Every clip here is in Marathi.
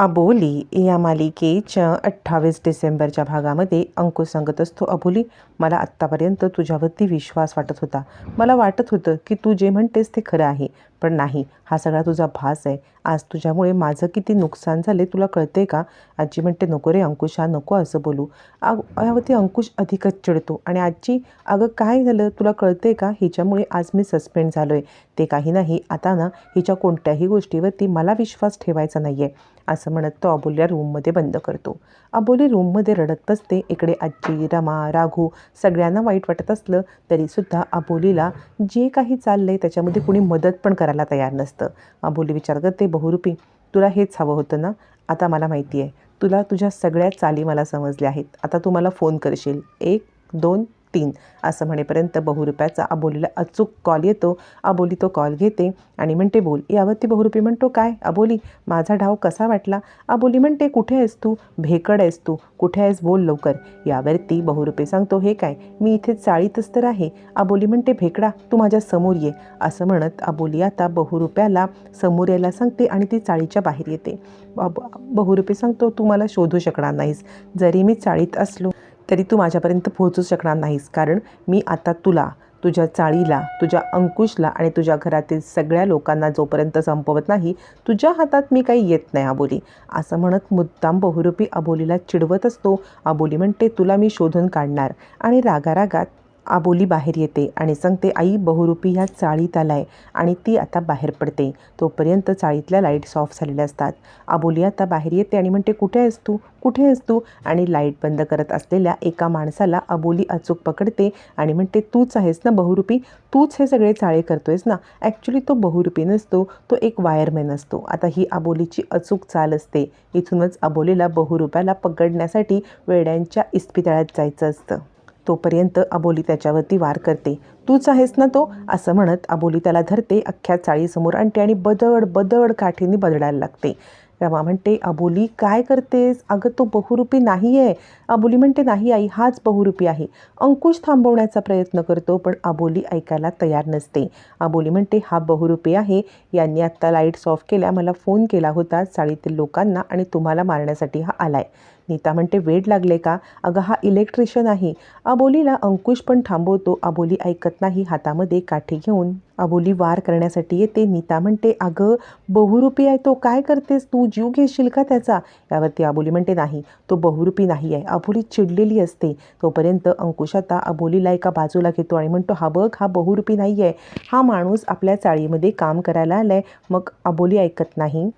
अबोली या मालिकेच्या अठ्ठावीस डिसेंबरच्या भागामध्ये अंकुश सांगत असतो अबोली मला आत्तापर्यंत तुझ्यावरती विश्वास वाटत होता. मला वाटत होतं की तू जे म्हणतेस ते खरं आहे. पण नाही. हा सगळा तुझा भास आहे. आज तुझ्यामुळे माझं किती नुकसान झाले तुला कळते का? आजी म्हणते नको रे अंकुश हा नको असं बोलू. आग यावरती अंकुश अधिकच चिडतो आणि आजी अगं काय झालं? तुला कळते का? हिच्यामुळे आज मी सस्पेंड झालो आहे ते काही नाही. आता ना हिच्या कोणत्याही गोष्टीवरती मला विश्वास ठेवायचा नाही आहे असं म्हणत तो अबोल्या रूममध्ये बंद करतो. अबोली रूममध्ये रडत बसते. इकडे आजी रमा राघू सगळ्यांना वाईट वाटत असलं तरीसुद्धा अबोलीला जे काही चाललं आहे त्याच्यामध्ये कुणी मदत पण करायला तयार नसतं. बोली विचार करते बहुरूपी तुला हेच हवं होतं ना? आता मला माहिती आहे. तुला तुझ्या सगळ्या चाली मला समजल्या आहेत. आता तू मला फोन करशील. एक दोन तीन असं म्हणेपर्यंत बहुरूप्याचा अबोलीला अचूक कॉल येतो. अबोली तो कॉल घेते आणि म्हणते बोल. यावरती बहुरुपी म्हणतो काय? अबोली माझा डाव कसा वाटला? अबोली म्हणते कुठे आहेस तू? भेकड आहेस तू. कुठे आहेस? बोल लवकर. यावरती बहुरुपे सांगतो हे काय? मी इथे चाळीतच तर आहे. अबोली म्हणते भेकडा तू माझ्यासमोर ये. असं म्हणत अबोली आता बहुरुप्याला समोर यायला सांगते आणि ती चाळीच्या बाहेर येते. अब सांगतो तू मला शोधू शकणार नाहीस. जरी मी चाळीत असलो तरी तू माझ्यापर्यंत पोहोचू शकणार नाहीस. कारण मी आता तुला तुझ्या चाळीला तुझ्या अंकुशला आणि तुझ्या घरातील सगळ्या लोकांना जोपर्यंत संपवत नाही तुझ्या हातात मी काही येत नाही अबोली. असं म्हणत मुद्दाम बहुरूपी अबोलीला चिडवत असतो. अबोली म्हणते तुला मी शोधून काढणार. आणि रागारागात आबोली बाहेर येते आणि सांगते आई बहुरूपी ह्या चाळीत आलाय आणि ती आता बाहेर पडते. तोपर्यंत चाळीतल्या लाईट्स ऑफ झालेल्या असतात. आबोली आता बाहेर येते आणि म्हणते कुठे आहेस तू? कुठे आहेस तू? आणि लाइट बंद करत असलेल्या एका माणसाला अबोली अचूक पकडते आणि म्हणते तूच आहेस ना बहुरूपी? तूच हे सगळे चाळे करतोयस ना? ॲक्च्युली तो बहुरूपी नसतो तो एक वायरमॅन असतो. आता ही आबोलीची अचूक चाल असते. इथूनच आबोलीला बहुरूपाला पकडण्यासाठी वेड्यांच्या इस्पितळात जायचं असतं. तोपर्यंत अबोली त्याच्यावरती वार करते. तूच आहेस ना तो? असं म्हणत अबोली त्याला धरते अख्ख्या चाळीसमोर आणते आणि बदड बदड काठीने बदडायला लागते. रमा म्हणते अबोली काय करतेस? अगं तो बहुरूपी नाही आहे अबोली म्हणते नाही आई हाच बहुरूपी आहे. अंकुश थांबवण्याचा प्रयत्न करतो पण अबोली ऐकायला तयार नसते. अबोली म्हणते हा बहुरूपी आहे. यांनी आत्ता लाईट्स ऑफ केल्या. मला फोन केला होता चाळीतील लोकांना आणि तुम्हाला मारण्यासाठी हा आलाय. नीता म्हणते वेड लागले का? अगं हा इलेक्ट्रिशियन आहे. अबोलीला अंकुश पण थांबवतो. अबोली ऐकत नाही हातामध्ये काठी घेऊन. अबोली वार करण्यासाठी येते. नीता म्हणते अगं बहुरूपी आहे तो. काय करतेस? तू जीव घेशील का त्याचा? यावरती अबोली म्हणते नाही तो बहुरूपी नाही आहे. अबोली चिडलेली असते. तोपर्यंत अंकुश आता अबोलीला एका बाजूला घेतो आणि म्हणतो हा बघ हा बहुरूपी नाही आहे. हा माणूस आपल्या चाळीमध्ये काम करायला आला आहे मग अबोली ऐकत नाही.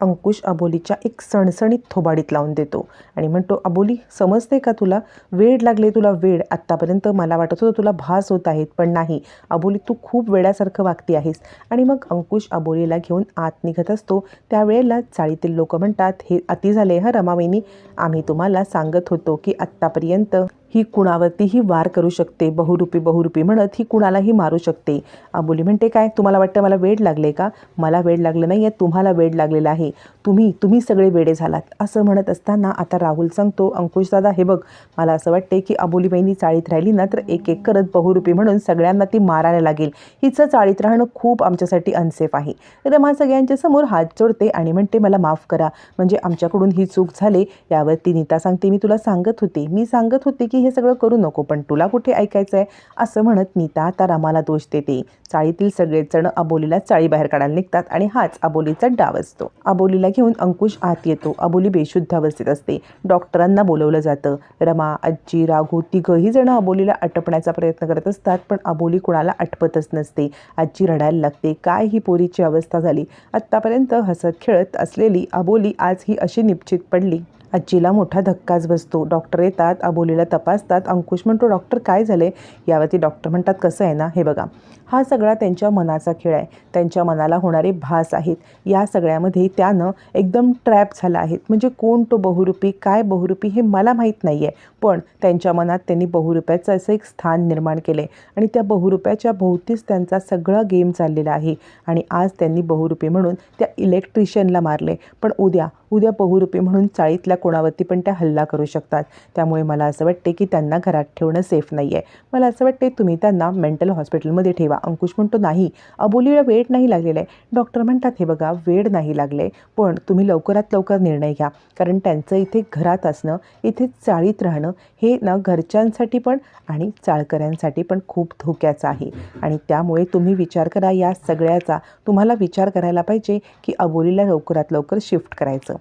अंकुश अबोलीच्या एक सणसणीत थोबाडीत लावून देतो. आणि म्हणतो अबोली समजते का तुला? वेड लागले तुला वेड. आत्तापर्यंत मला वाटत होतं तुला भास होत आहेत पण नाही. अबोली तू खूप वेड्यासारखं वागती आहेस. आणि मग अंकुश अबोलीला घेऊन आत निघत असतो. त्यावेळेला चाळीतील लोक म्हणतात हे अति झाले हा रमावेनी. आम्ही तुम्हाला सांगत होतो की आत्तापर्यंत ही कुणावरतीही वार करू शकते. बहुरूपी बहुरूपी म्हणत ही कुणालाही मारू शकते. अबोली म्हणते काय? तुम्हाला वाटतं मला वेड लागले का? मला वेड लागलं नाही आहे तुम्हाला वेड लागलेला आहे. तुम्ही तुम्ही सगळे वेडे झालात. असं म्हणत असताना आता राहुल सांगतो अंकुश दादा हे बघ मला असं वाटते की अबोली चाळीत राहिली ना तर एक एक करत बहुरूपी म्हणून सगळ्यांना ती मारायला लागेल. हिचं चाळीत राहणं खूप आमच्यासाठी अनसेफ आहे. रमा सगळ्यांच्या समोर हात जोडते आणि म्हणते मला माफ करा. म्हणजे आमच्याकडून ही चूक झाली. यावरती नीता सांगते. मी तुला सांगत होते. मी सांगत होते की हे सगळं करू नको पण तुला कुठे ऐकायचं आहे असं म्हणत नीता तारामाला दोष देते. चाळीतील सगळेजण अबोलीला चाळी बाहेर काढायला निघतात आणि हाच अबोलीचा डाव असतो. अबोलीला घेऊन अंकुश आत येतो. अबोली बेशुद्ध अवस्थेत असते. डॉक्टरांना बोलवलं जातं. रमा आजी राघू तिघही जण अबोलीला अटपण्याचा प्रयत्न करत असतात पण अबोली कुणाला आठवतच नसते. आजी रडायला लागते. काय ही पोरीची अवस्था झाली? आत्तापर्यंत हसत खेळत असलेली अबोली आज ही अशी निश्चित पडली. आजीला मोठा धक्काच बसतो. डॉक्टर येतात अबोलीला तपासतात. अंकुश म्हणतो डॉक्टर काय झाले? यावरती डॉक्टर म्हणतात कसं आहे ना हे बघा. हा सगळा त्यांच्या मनाचा खेळ आहे. त्यांच्या मनाला होणारे भास आहेत. या सगळ्यामध्ये त्यानं एकदम ट्रॅप झाला आहे. म्हणजे कोण तो बहुरूपी काय बहुरूपी हे मला माहीत नाही आहे पण त्यांच्या मनात त्यांनी बहुरूप्याचं असं एक स्थान निर्माण केलं आहे आणि त्या बहुरूप्याच्या भोवतीच त्यांचा सगळा गेम चाललेला आहे. आणि आज त्यांनी बहुरूपी म्हणून त्या इलेक्ट्रिशियनला मारले पण उद्या उद्या बहुरूपी म्हणून चाळीतल्या कोणावरती पण त्या हल्ला करू शकतात. त्यामुळे मला असं वाटते की त्यांना घरात ठेवणं सेफ नाही आहे मला असं वाटते तुम्ही त्यांना मेंटल हॉस्पिटलमध्ये ठेवा. अंकुश म्हणतो नाही अबोलीला वेळ नाही लागलेला आहे डॉक्टर म्हणतात हे बघा वेळ नाही लागले पण तुम्ही लवकरात लवकर निर्णय घ्या. कारण त्यांचं इथे घरात असणं इथे चाळीत राहणं हे ना घरच्यांसाठी पण आणि चाळकऱ्यांसाठी पण खूप धोक्याचं आहे. आणि त्यामुळे तुम्ही विचार करा या सगळ्याचा. तुम्हाला विचार करायला पाहिजे की अबोलीला लवकरात लवकर शिफ्ट करायचं.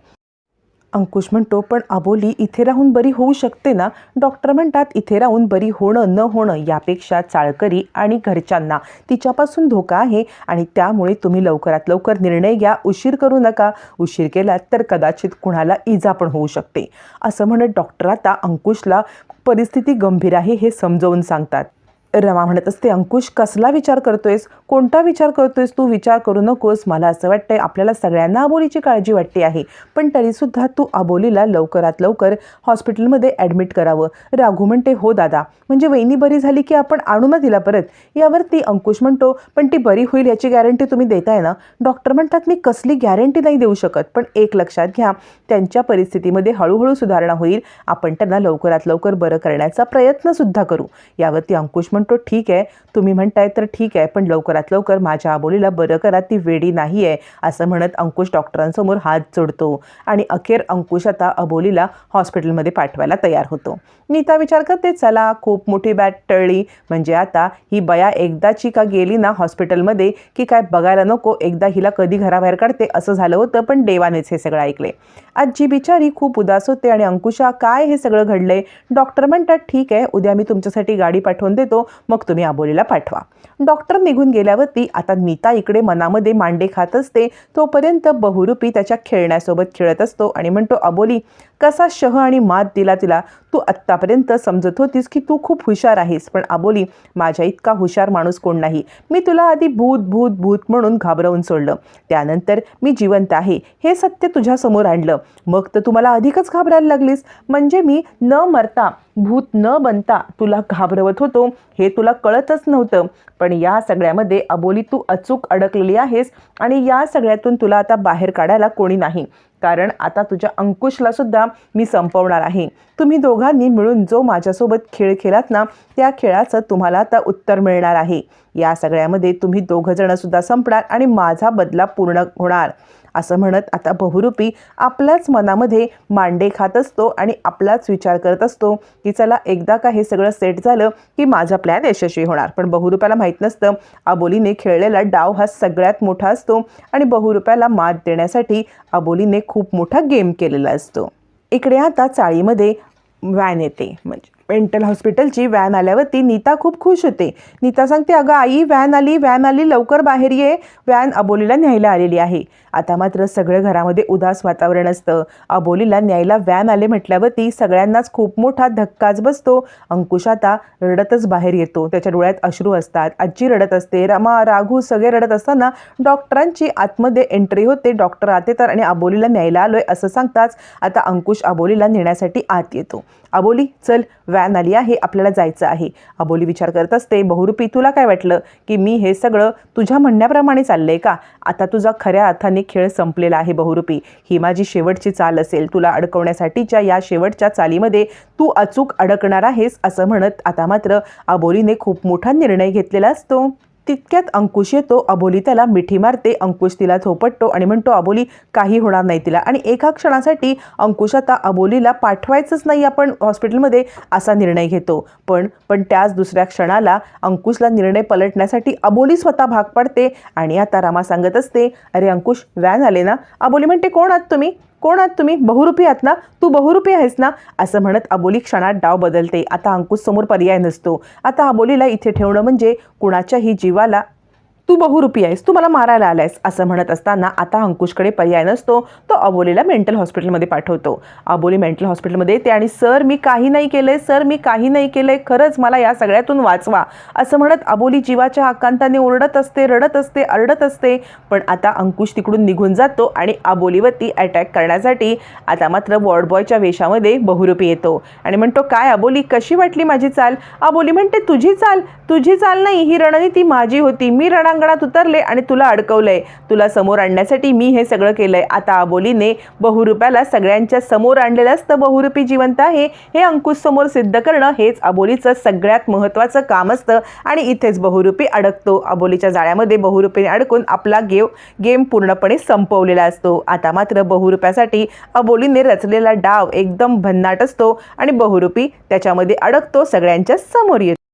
अंकुश म्हणतो पण अबोली इथे राहून बरी होऊ शकते ना? डॉक्टर म्हणतात इथे राहून बरी होणं न होणं यापेक्षा चाळकरी आणि घरच्यांना तिच्यापासून धोका आहे आणि त्यामुळे तुम्ही लवकरात लवकर निर्णय घ्या उशीर करू नका. उशीर केलात तर कदाचित कुणाला इजा पण होऊ शकते. असं म्हणत डॉक्टर आता अंकुशला परिस्थिती गंभीर आहे हे समजावून सांगतात. रमा म्हणत असते अंकुश कसला विचार करतोयस? कोणता विचार करतोयस? तू विचार करू नकोस. मला असं वाटतंय आपल्याला सगळ्यांना अबोलीची काळजी वाटते आहे. पण तरीसुद्धा तू अबोलीला लवकरात लवकर हॉस्पिटलमध्ये ॲडमिट करावं. राघू म्हणते हो दादा. म्हणजे वहिनी बरी झाली की आपण आणू ना तिला परत? यावरती अंकुश म्हणतो पण ती बरी होईल याची गॅरंटी तुम्ही देताय ना? डॉक्टर म्हणतात मी कसली गॅरंटी नाही देऊ शकत. पण एक लक्षात घ्या त्यांच्या परिस्थितीमध्ये हळूहळू सुधारणा होईल. आपण त्यांना लवकरात लवकर बरं करण्याचा प्रयत्नसुद्धा करू. यावरती अंकुश म्हणतो ठीक आहे तुम्ही म्हणताय तर ठीक आहे पण लवकरात लवकर माझ्या आबोलीला बरं करा ती वेडी नाही आहे असं म्हणत अंकुश डॉक्टरांसमोर हात जोडतो. आणि अखेर अंकुश आता अबोलीला हॉस्पिटलमध्ये पाठवायला तयार होतो. नीता विचार करते चला खूप मोठी बॅट टळली. म्हणजे आता ही बया एकदाची का गेली ना हॉस्पिटलमध्ये की काय बघायला नको एकदा हिला कधी घराबाहेर काढते? असं झालं होतं पण देवानेच हे सगळं ऐकले. आजी बिचारी खूप उदास होते आणि अंकुशा काय हे सगळं घडलंय? डॉक्टर म्हणतात ठीक आहे उद्या मी तुमच्यासाठी गाडी पाठवून देतो मग तुम्ही आबोलीला पाठवा. डॉक्टर निघून गेल्यावरती आता नीता इकडे मनामध्ये मांडे खात असते तोपर्यंत बहुरूपी त्याच्या खेळण्यासोबत खेळत असतो आणि म्हणतो अबोली कसा शह आणि मात दिला तिला. तू आत्तापर्यंत समजत होतीस की तू खूप हुशार आहेस पण आबोली माझ्या इतका हुशार माणूस कोण नाही. मी तुला आधी भूत भूत भूत म्हणून घाबरवून सोडलं. त्यानंतर मी जिवंत आहे हे सत्य तुझ्यासमोर आणलं. मग तर तू मला अधिकच घाबरायला लागलीस. म्हणजे मी न मरता भूत न बनता तुला घाबरवत होतो हे तुला कळतच नव्हतं. पण या सगळ्यामध्ये अबोली तू अचूक अडकलेली आहेस आणि या सगळ्यातून तुला आता बाहेर काढायला कोणी नाही. कारण आता तुझ्या अंकुशला सुद्धा मी संपवणार आहे. तुम्ही दोघांनी मिळून जो माझ्यासोबत खेळ खेळात ना त्या खेळाचं तुम्हाला आता उत्तर मिळणार आहे. या सगळ्यामध्ये तुम्ही दोघंजणं सुद्धा संपणार आणि माझा बदला पूर्ण होणार. असं म्हणत आता बहुरूपी आपल्याच मनामध्ये मांडे खात असतो आणि आपलाच विचार करत असतो की चला एकदा का हे सगळं सेट झालं की माझा प्लॅन यशस्वी होणार. पण बहुरूप्याला माहीत नसतं. अबोलीने खेळलेला डाव हा सगळ्यात मोठा असतो आणि बहुरूप्याला मात देण्यासाठी अबोलीने खूप मोठा गेम केलेला असतो. इकडे आता चाळीमध्ये व्हॅन येते. म्हणजे मेंटल हॉस्पिटलची व्हॅन आल्यावरती नीता खूप खुश होते. नीता सांगते अगं आई व्हॅन आली व्हॅन आली लवकर बाहेर ये. व्हॅन अबोलीला न्यायला आलेली आहे. आता मात्र सगळं घरामध्ये उदास वातावरण असतं. अबोलीला न्यायला व्हॅन आले म्हटल्यावरती सगळ्यांनाच खूप मोठा धक्काच बसतो. अंकुश आता रडतच बाहेर येतो. त्याच्या डोळ्यात अश्रू असतात. आजी रडत असते. रमा राघू सगळे रडत असताना डॉक्टरांची आतमध्ये एंट्री होते. डॉक्टर आते तर आणि अबोलीला न्यायला आलोय असं सांगताच आता अंकुश अबोलीला नेण्यासाठी आत येतो. अबोली चल व्हॅन आली आहे आपल्याला जायचं आहे. अबोली विचार करत असते बहुरूपी तुला काय वाटलं की मी हे सगळं तुझ्या म्हणण्याप्रमाणे चाललंय का? आता तुझा खऱ्या अर्थाने खेळ संपलेला आहे बहुरूपी. ही माझी शेवटची चाल असेल. तुला अडकवण्यासाठीच्या या शेवटच्या चालीमध्ये तू अचूक अडकणार आहेस असं म्हणत आता मात्र अबोलीने खूप मोठा निर्णय घेतलेला असतो. तितक्यात अंकुश येतो. अबोली त्याला मिठी मारते. अंकुश तिला झोपटतो आणि म्हणतो अबोली काही होणार नाही तिला. आणि एका क्षणासाठी अंकुश आता अबोलीला पाठवायचंच नाही. आपण हॉस्पिटलमध्ये असा निर्णय घेतो. पण पण त्याच दुसऱ्या क्षणाला अंकुशला निर्णय पलटण्यासाठी अबोली स्वतः भाग पडते आणि आता रामा सांगत असते अरे अंकुश व्हॅन आले ना? अबोली म्हणते कोण आहात तुम्ही? कोण आहात तुम्ही? बहुरूपी आहात ना? तू बहुरूपी आहेस ना? असं म्हणत अबोली क्षणात डाव बदलते. आता अंकुश समोर पर्याय नसतो. आता अबोलीला इथे ठेवणं म्हणजे कुणाच्याही जीवाला तू बहुरूपी आहेस तू मला मारायला आलायस असं म्हणत असताना आता अंकुशकडे पर्याय नसतो तो अबोलीला मेंटल हॉस्पिटलमध्ये पाठवतो. अबोली मेंटल हॉस्पिटलमध्ये येते आणि सर मी काही नाही केलंय सर मी काही नाही केलंय खरंच मला या सगळ्यातून वाचवा. असं म्हणत अबोली जीवाच्या आकांताने ओरडत असते रडत असते अरडत असते. पण आता अंकुश तिकडून निघून जातो आणि अबोलीवरती अटॅक करण्यासाठी आता मात्र वॉर्ड बॉयच्या वेशामध्ये बहुरूपी येतो. आणि म्हणतो काय अबोली कशी वाटली माझी चाल? अबोली म्हणते तुझी चाल तुझी चाल नाही ही रणनीती माझी होती. मी रणांगणात रणांगणात उतरले आणि तुला अडकवलंय. तुला समोर आणण्यासाठी मी हे सगळं केलंय. आता अबोलीने बहुरूप्याला सगळ्यांच्या समोर आणलेलं असतं. बहुरूपी जिवंत आहे. हे अंकुश समोर सिद्ध करणं हेच अबोलीचं सगळ्यात महत्त्वाचं काम असतं आणि इथेच बहुरूपी अडकतो. अबोलीच्या जाळ्यामध्ये बहुरूपीने अडकून आपला गेव गेम पूर्णपणे संपवलेला असतो. आता मात्र बहुरूप्यासाठी अबोलीने रचलेला डाव एकदम भन्नाट असतो आणि बहुरूपी त्याच्यामध्ये अडकतो सगळ्यांच्या समोर येतो.